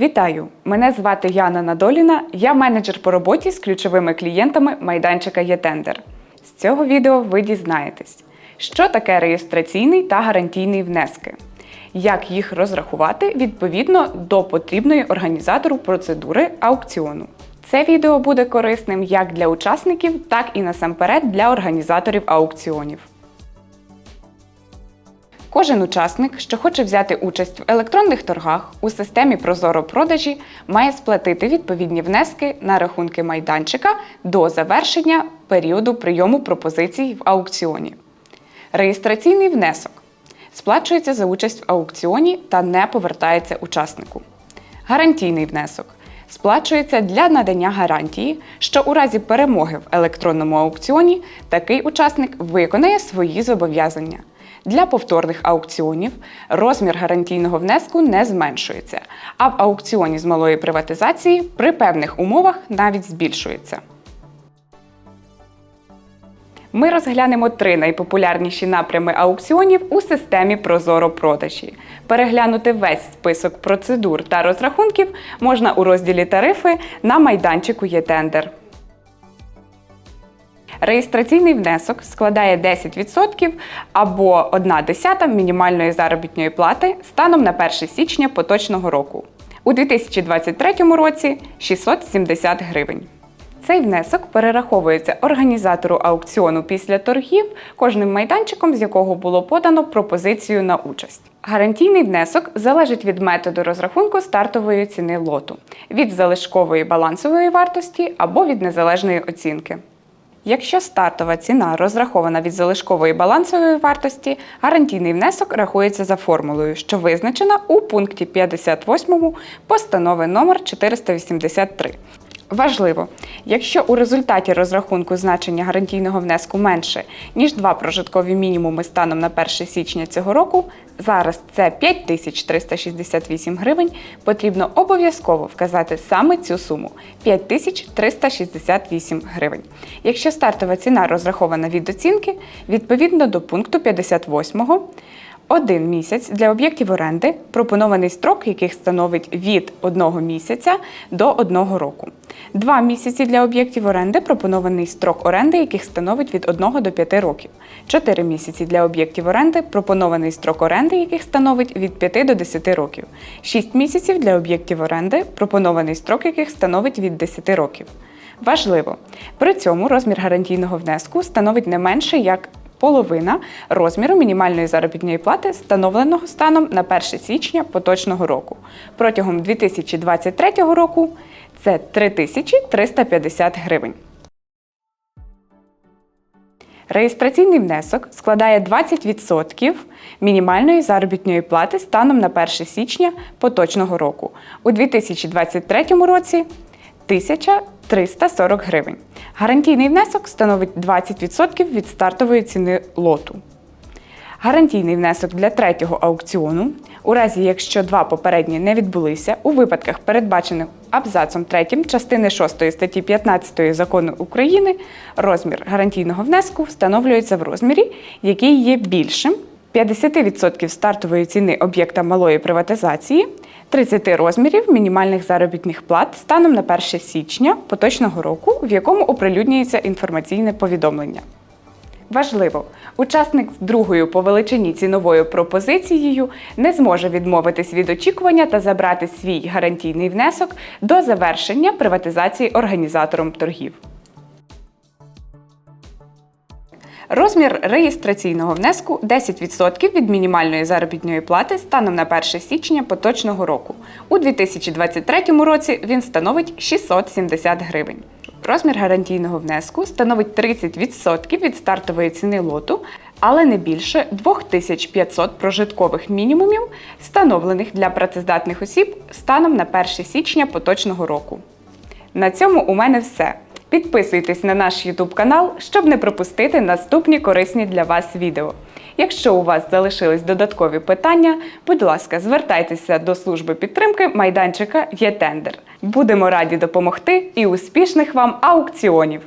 Вітаю! Мене звати Яна Надоліна. Я менеджер по роботі з ключовими клієнтами майданчика ЄТендер. З цього відео ви дізнаєтесь, що таке реєстраційний та гарантійний внески, як їх розрахувати відповідно до потрібної організатору процедури аукціону. Це відео буде корисним як для учасників, так і насамперед для організаторів аукціонів. Кожен учасник, що хоче взяти участь в електронних торгах у системі Прозоро продажі, має сплатити відповідні внески на рахунки майданчика до завершення періоду прийому пропозицій в аукціоні. Реєстраційний внесок сплачується за участь в аукціоні та не повертається учаснику. Гарантійний внесок сплачується для надання гарантії, що у разі перемоги в електронному аукціоні такий учасник виконає свої зобов'язання. Для повторних аукціонів розмір гарантійного внеску не зменшується, а в аукціоні з малої приватизації при певних умовах навіть збільшується. Ми розглянемо три найпопулярніші напрями аукціонів у системі Прозоро продажі. Переглянути весь список процедур та розрахунків можна у розділі Тарифи на майданчику ЄТендер. Реєстраційний внесок складає 10% або 1 десята мінімальної заробітної плати станом на 1 січня поточного року. У 2023 році 670 гривень. Цей внесок перераховується організатору аукціону після торгів, кожним майданчиком, з якого було подано пропозицію на участь. Гарантійний внесок залежить від методу розрахунку стартової ціни лоту, від залишкової балансової вартості або від незалежної оцінки. Якщо стартова ціна розрахована від залишкової балансової вартості, гарантійний внесок рахується за формулою, що визначена у пункті 58 постанови номер 483. Важливо, якщо у результаті розрахунку значення гарантійного внеску менше, ніж два прожиткові мінімуми станом на 1 січня цього року, зараз це 5368 гривень, потрібно обов'язково вказати саме цю суму 5368 гривень. Якщо стартова ціна розрахована від оцінки, відповідно до пункту 58 один місяць для об'єктів оренди, пропонований строк яких становить від одного місяця до одного року. Два місяці для об'єктів оренди пропонований строк оренди, яких становить від 1 до 5 років. Чотири місяці для об'єктів оренди пропонований строк оренди, яких становить від 5 до 10 років. Шість місяців для об'єктів оренди, пропонований строк яких становить від 10 років. Важливо, при цьому розмір гарантійного внеску становить не менше як половина розміру мінімальної заробітної плати, встановленого станом на 1 січня поточного року. Протягом 2023 року це 3350 гривень. Реєстраційний внесок складає 20% мінімальної заробітної плати станом на 1 січня поточного року. У 2023 році 1340 гривень. Гарантійний внесок становить 20% від стартової ціни лоту. Гарантійний внесок для третього аукціону, у разі якщо два попередні не відбулися, у випадках, передбачених абзацом 3 частини 6 статті 15 закону України, розмір гарантійного внеску встановлюється в розмірі, який є більшим 50% стартової ціни об'єкта малої приватизації, 30 розмірів мінімальних заробітних плат станом на 1 січня поточного року, в якому оприлюднюється інформаційне повідомлення. Важливо, учасник з другою по величині ціновою пропозицією не зможе відмовитись від очікування та забрати свій гарантійний внесок до завершення приватизації організатором торгів. Розмір реєстраційного внеску 10% від мінімальної заробітної плати станом на 1 січня поточного року. У 2023 році він становить 670 гривень. Розмір гарантійного внеску становить 30% від стартової ціни лоту, але не більше 2500 прожиткових мінімумів, встановлених для працездатних осіб станом на 1 січня поточного року. На цьому у мене все. Підписуйтесь на наш YouTube канал, щоб не пропустити наступні корисні для вас відео. Якщо у вас залишились додаткові питання, будь ласка, звертайтеся до служби підтримки майданчика ЄТендер. Будемо раді допомогти і успішних вам аукціонів!